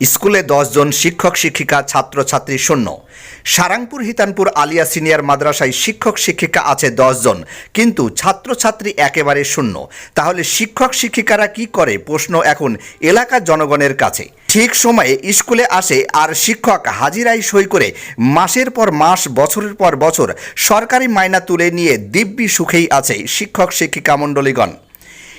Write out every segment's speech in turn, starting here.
স্কুলে জন শিক্ষক, শিক্ষিকা, ছাত্রছাত্রী শূন্য। সারাংপুর, হিতানপুর, আলিয়া সিনিয়র মাদ্রাসায় শিক্ষক, শিক্ষিকা আছে জন কিন্তু ছাত্রছাত্রী একেবারে শূন্য। তাহলে শিক্ষক, শিক্ষিকারা কি করে? প্রশ্ন এখন এলাকার জনগণের কাছে। ঠিক সময়ে স্কুলে আসে আর শিক্ষক হাজিরাই সই করে মাসের পর মাস, বছরের পর বছর সরকারি মাইনা তুলে নিয়ে দিব্যি সুখেই আছে শিক্ষক, শিক্ষিকা মণ্ডলীগণ।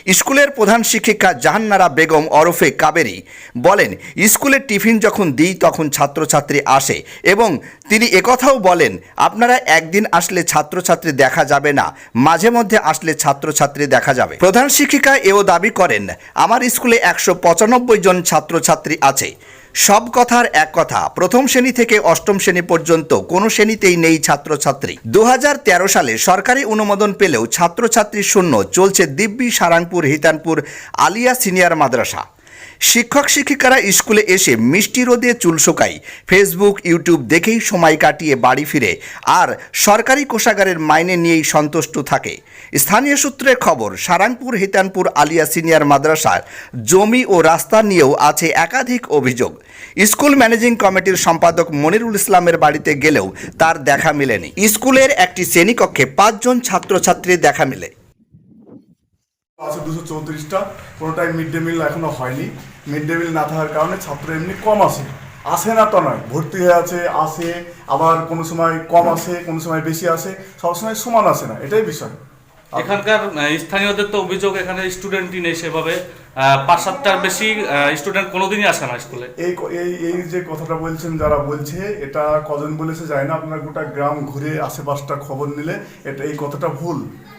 স্কুলের প্রধান শিক্ষিকা জাহান্নারা বেগম ওরফে কাবেরি বলেন, স্কুলে টিফিন যখন দিই তখন ছাত্রছাত্রী আসে এবং তিনি একথাও বলেন, আপনারা একদিন আসলে ছাত্রছাত্রী দেখা যাবে না, মাঝে মধ্যে আসলে ছাত্রছাত্রী দেখা যাবে। প্রধান শিক্ষিকা এও দাবি করেন, আমার স্কুলে একশো পঁচানব্বই জন ছাত্রছাত্রী আছে। সব কথার এক কথা। প্রথম শ্রেণি থেকে অষ্টম শ্রেণি পর্যন্ত কোনো শ্রেণীতেই নেই ছাত্রছাত্রী। দু হাজার তেরো সালে সরকারি অনুমোদন পেলেও ছাত্রছাত্রী শূন্য চলছে দিব্যি সারাংপুর হিতানপুর আলিয়া সিনিয়র মাদ্রাসা। শিক্ষক শিক্ষিকারা স্কুলে এসে মিষ্টি রোদে চুল শোকায়। ফেসবুক ইউটিউব দেখেই সময় কাটিয়ে বাড়ি ফিরে আর সরকারি কোষাগারের মাইনে নিয়েই সন্তুষ্ট থাকে। স্থানীয় সূত্রের খবর, সারাংপুর, হিতানপুর, আলিয়া সিনিয়র মাদ্রাসার জমি ও রাস্তা নিয়েও আছে একাধিক অভিযোগ। স্কুল ম্যানেজিং কমিটির সম্পাদক মনিরুল ইসলামের বাড়িতে গেলেও তার দেখা মেলেনি। স্কুলের একটি শ্রেণীকক্ষে পাঁচজন ছাত্রছাত্রীর দেখা মেলে। আছে দুশো চৌত্রিশটা। কোনোটাই মিড ডে মিল হয়নি। মিড ডে মিল না থাকার কারণে ছাত্র এমনি কম আসে আসে না তো নয় ভর্তি হয়ে আছে আসে আবার কোনো সময় কম আসে কোনো সময় বেশি আসে সবসময় সমান আসে না এটাই বিষয়। এখানকার স্থানীয়দের তো অভিযোগ এখানে স্টুডেন্টই নেই সেভাবে। পাঁচ সাতটার বেশি স্টুডেন্ট কোনোদিনই আসে না স্কুলে এই এই এই যে কথাটা বলছেন যারা বলছে এটা কজন বলেছে যায় না আপনার গোটা গ্রাম ঘুরে আশেপাশটা খবর নিলে এটা এই কথাটা ভুল।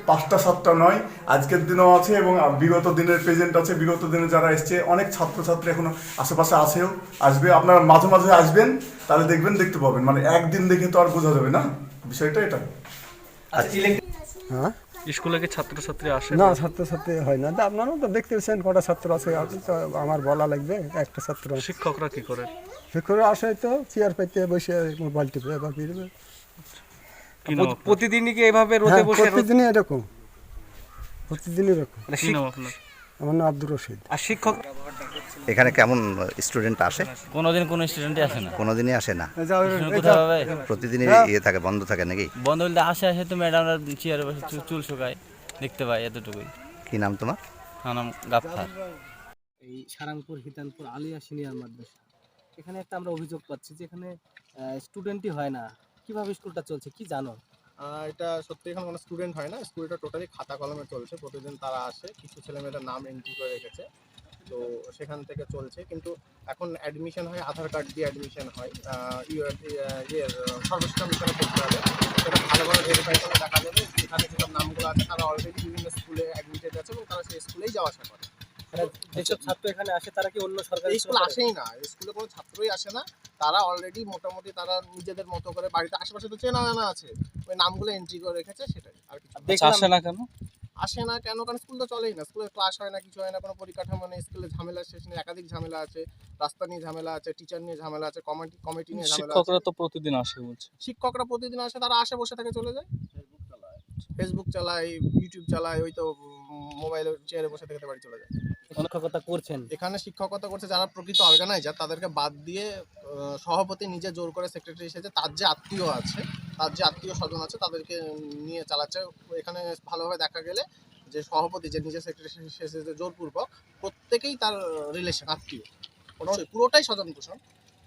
পাঁচটা সাতটা নয় আজকের দিনও আছে এবং বিগত দিনের প্রেজেন্ট আছে। বিগত দিনে যারা এসছে অনেক ছাত্রছাত্রী এখনও আশেপাশে আসেও আসবে আপনারা মাঝে মাঝে আসবেন তাহলে দেখবেন দেখতে পাবেন। মানে একদিন দেখে তো আর বোঝা যাবে না। বিষয়টা এটা হ্যাঁ? স্কুলে কি ছাত্রছাত্রী আসে? না ছাত্রছাত্রী হয় না। তা আপনারাও তো দেখতেছেন কটা ছাত্র আছে। আপনি তো আমার বলা লাগবে একটা ছাত্র। শিক্ষকরা কি করে? শিক্ষকরা আসে তো চেয়ার পাইতে বসে মোবাইল টিপে বা ফিরবে প্রতিদিনই কি এভাবে রোদে হ্যাঁ বসে প্রতিদিনই এরকম। প্রতিদিনই এরকম। মানে আমার নাম আব্দুর রশিদ। আর শিক্ষক? এখানে কেমন স্টুডেন্ট আসে? কোনোদিন কোনো স্টুডেন্টই আসে না। কোনোদিনই আসে না? প্রতিদিনই ইয়ে থাকে বন্ধ থাকে নাকি? বন্ধ বলতে আসে আসে তো ম্যাডামরা চেয়ারে বসে চুল- শুকায় দেখতে পাই এতটুকুই। কি নাম তোমার? আমার নাম গাফফার। এই সারাংপুর হিতানপুর আলিয়া সিনিয়র মাদ্রাসা। এখানে একটা আমরা অভিযোগ পাচ্ছি যে এখানে স্টুডেন্টই হয় না। কীভাবে স্কুলটা চলছে কি জানো? এটা সত্যি এখানে কোনো স্টুডেন্ট হয় না স্কুলটা টোটালি খাতা কলমে চলছে, প্রতিদিন তারা আসে, কিছু ছেলেমেয়েরা নাম এন্ট্রি করে রেখেছে, তো সেখান থেকে চলছে, কিন্তু এখন অ্যাডমিশন হয়, আধার কার্ড দিয়ে অ্যাডমিশন হয় ইয়ে ইয়ের সর্বশেষ মিশনে করতে হবে, সেটা ভালোভাবে ভেরিফাই করে দেখা যাবে এখানে যেসব নামগুলো আছে, তারা অলরেডি বিভিন্ন স্কুলে অ্যাডমিটেড আছে এবং তারা সেই স্কুলেই যাওয়া আসা করে। মানে যেসব ছাত্র এখানে আসে তারা কি অন্য সরকারি স্কুল আসেই না। স্কুলে কোনো ছাত্রই আসে না। তারা অলরেডি মোটামুটি তারা নিজেদের মতো করে বাড়িতে আশেপাশে তো চেনা জানা আছে। ওই নামগুলো এন্ট্রি করে রেখেছে সেটাই। আর কিছু আসে না কেন? আসে না কেন? কারণ স্কুল তো চলেই না। স্কুলে ক্লাস হয় না কিছু হয় না কোনো পরিকাঠামো নেই স্কুলে ঝামেলা শেষ নেই একাধিক ঝামেলা আছে রাস্তা নিয়ে ঝামেলা আছে টিচার নিয়ে ঝামেলা আছে কমিটি কমিটি নিয়ে ঝামেলা শিক্ষকরা তো প্রতিদিন আসে বলছে। শিক্ষকরা প্রতিদিন আসে তারা আসে বসে থাকে চলে যায়। ফেসবুক চালায়। ইউটিউব চালায় ওই তো মোবাইলে চেয়ারে বসে থেকে বাড়ি চলে যায়। শিক্ষকতা করছেন। এখানে শিক্ষকতা করছে যারা প্রকৃত অর্গানাইজার তাদেরকে বাদ দিয়ে সভাপতি নিজে জোর করে সেক্রেটারি এসেছে। তার যে আত্মীয় আছে তার যে আত্মীয় স্বজন আছে তাদেরকে নিয়ে চালাচ্ছে। এখানে ভালোভাবে দেখা গেলে যে সভাপতি যে নিজে সেক্রেটারি এসেছে জোরপূর্বক প্রত্যেকেই তার রিলেশন আত্মীয়। পুরোটাই স্বজন পোষণ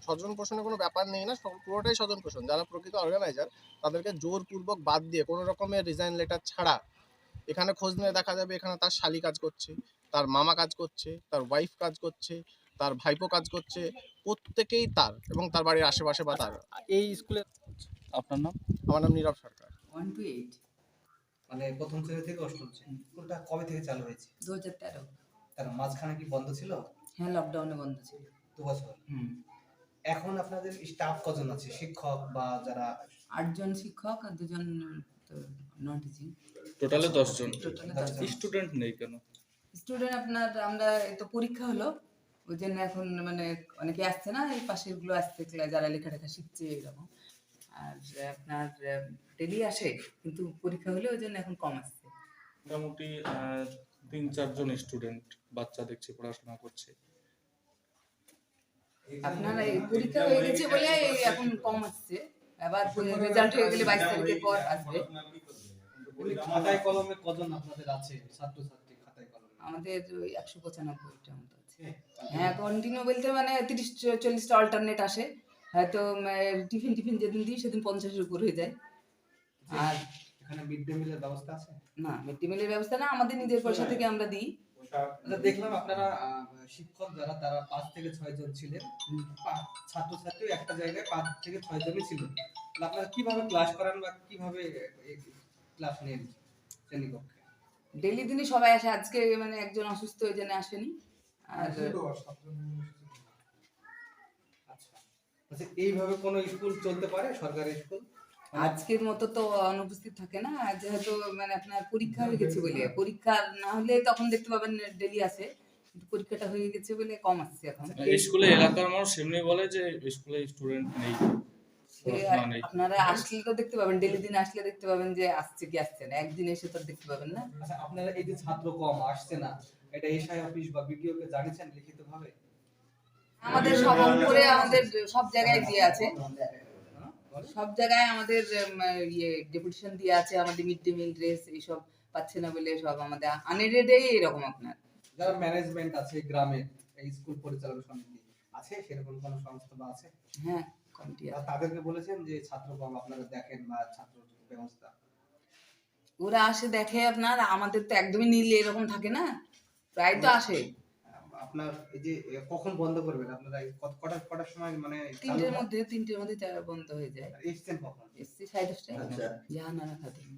স্বজন পোষণের কোনো ব্যাপার নেই না পুরোটাই স্বজন পোষণ যারা প্রকৃত অর্গানাইজার তাদেরকে জোরপূর্বক বাদ দিয়ে কোনো রকমের রিজাইন লেটার ছাড়া এখানে খোঁজ নিয়ে দেখা যাবে এখানে তার শালি কাজ করছে। তার মামা কাজ করছে তার ওয়াইফ কাজ করছে তার ভাইপো কাজ করছে প্রত্যেকেই তার এবং তার বাড়ির আশেপাশে বা তার। এই স্কুলে আপনার নাম? আমার নাম Nirab Sarkar. One two eight মানে প্রথম শ্রেণি থেকে অষ্টম শ্রেণি। স্কুলটা কবে থেকে চালু হয়েছে? দু হাজার তেরো। তার মাঝখানে কি বন্ধ ছিল? হ্যাঁ লকডাউনে বন্ধ ছিল। দু বছর। হুম। এখন আপনাদের স্টাফ কজন আছে? শিক্ষক বা যারা? আটজন শিক্ষক আর দুজন নন টিচিং টোটালে দশজন। স্টুডেন্ট নেই কেন? স্টুডেন্ট আপনার আমরা তো পরীক্ষা হলো ওই জন্য এখন মানে অনেকে আসছে না এই পাশেরগুলো আসছে যারা লেখালেখা শিখছে এরকম। আর আপনার ডেলি আসে কিন্তু পরীক্ষা হলে ওই জন্য এখন কম আসছে। মোটামুটি তিন চারজন স্টুডেন্ট বাচ্চা দেখছে পড়াশোনা করছে। আপনার এই পরীক্ষা হয়ে গেছে বলে এখন কম আসছে। আবার রেজাল্ট হয়ে গেলে বাইশ তারিখের পর আসবে। খাতায় কলমে কজন আপনাদের আছে ছাত্রছাত্রী? খাতায় কলমে আমাদের ওই একশো পঁচানব্বইটা মতো আছে। হ্যাঁ কন্টিনিউ বলতে মানে তিরিশ চল্লিশটা অল্টারনেট আসে। হয়তো টিফিন টিফিন যেদিন দিই সেদিন পঞ্চাশের উপর হয়ে যায়। আর এখানে মিড ডে মিলের ব্যবস্থা আছে? না মিড ডে মিলের ব্যবস্থা না আমাদের নিজের পয়সা থেকে আমরা দিই। আচ্ছা, দেখলাম আপনারা শিক্ষক যারা তারা পাঁচ থেকে ছয় জন ছিলেন। ছাত্রছাত্রী একটা জায়গায় পাঁচ থেকে ছয় জনই ছিল। আপনারা কীভাবে ক্লাস করান বা কীভাবে ক্লাস নেন শ্রেণীকক্ষে? ডেলি দিনই সবাই আসে। আজকে মানে একজন অসুস্থ হয়ে জন্য আসেনি। আর আচ্ছা। আচ্ছা এইভাবে কোনো স্কুল চলতে পারে? সরকারি স্কুল? আজকের মতো তো অনুপস্থিত থাকে না। যেহেতু মানে আপনার পরীক্ষা হয়ে গেছে বলে পরীক্ষা না হলে তখন দেখতে পাবেন ডেলি আসে। কিন্তু পরীক্ষাটা হয়ে গেছে বলে কম আসছে এখন। স্কুলে এলাকার মানুষ এমনি বলে যে স্কুলে স্টুডেন্ট নেই। আপনারা আসলে তো দেখতে পাবেন ডেলি দিন আসলে দেখতে পাবেন যে আসছে কি আসছে না একদিন এসে তো দেখতে পাবেন না। আচ্ছা আপনারা এই যে ছাত্র কম আসছে না এটা এসআই অফিস বা বিডিও কে জানিয়েছেন লিখিত ভাবে আমাদের সব আমাদের সব জায়গায় দিয়ে আছে। সব জায়গায় আমাদের ইয়ে ডেপুটেশন দিয়ে আছে আমাদের মিড ডে মিল ড্রেস এইসব পাচ্ছে না বলে সব আমাদের আনএডেডেই এরকম আপনার। যারা ম্যানেজমেন্ট আছে গ্রামে এই স্কুল পরিচালনা সমিতি আছে? সেরকম কোনো সংস্থা বা আছে? হ্যাঁ। কমিটি আছে। তাদেরকে বলেছেন যে ছাত্র কম আপনারা দেখেন বা ছাত্র ব্যবস্থা। ওরা আসে দেখে আপনার আমাদের তো একদমই নীল এরকম থাকে না। প্রায় তো আসে। আপনার এই যে কখন বন্ধ করবেন? আপনারা কত- কটা কটার সময় মানে তিনটের মধ্যে তিনটের মধ্যে চা- বন্ধ হয়ে যায়। এসছেন কখন? এসছি সাড়ে দশটায়। জাহানারা খাতুন।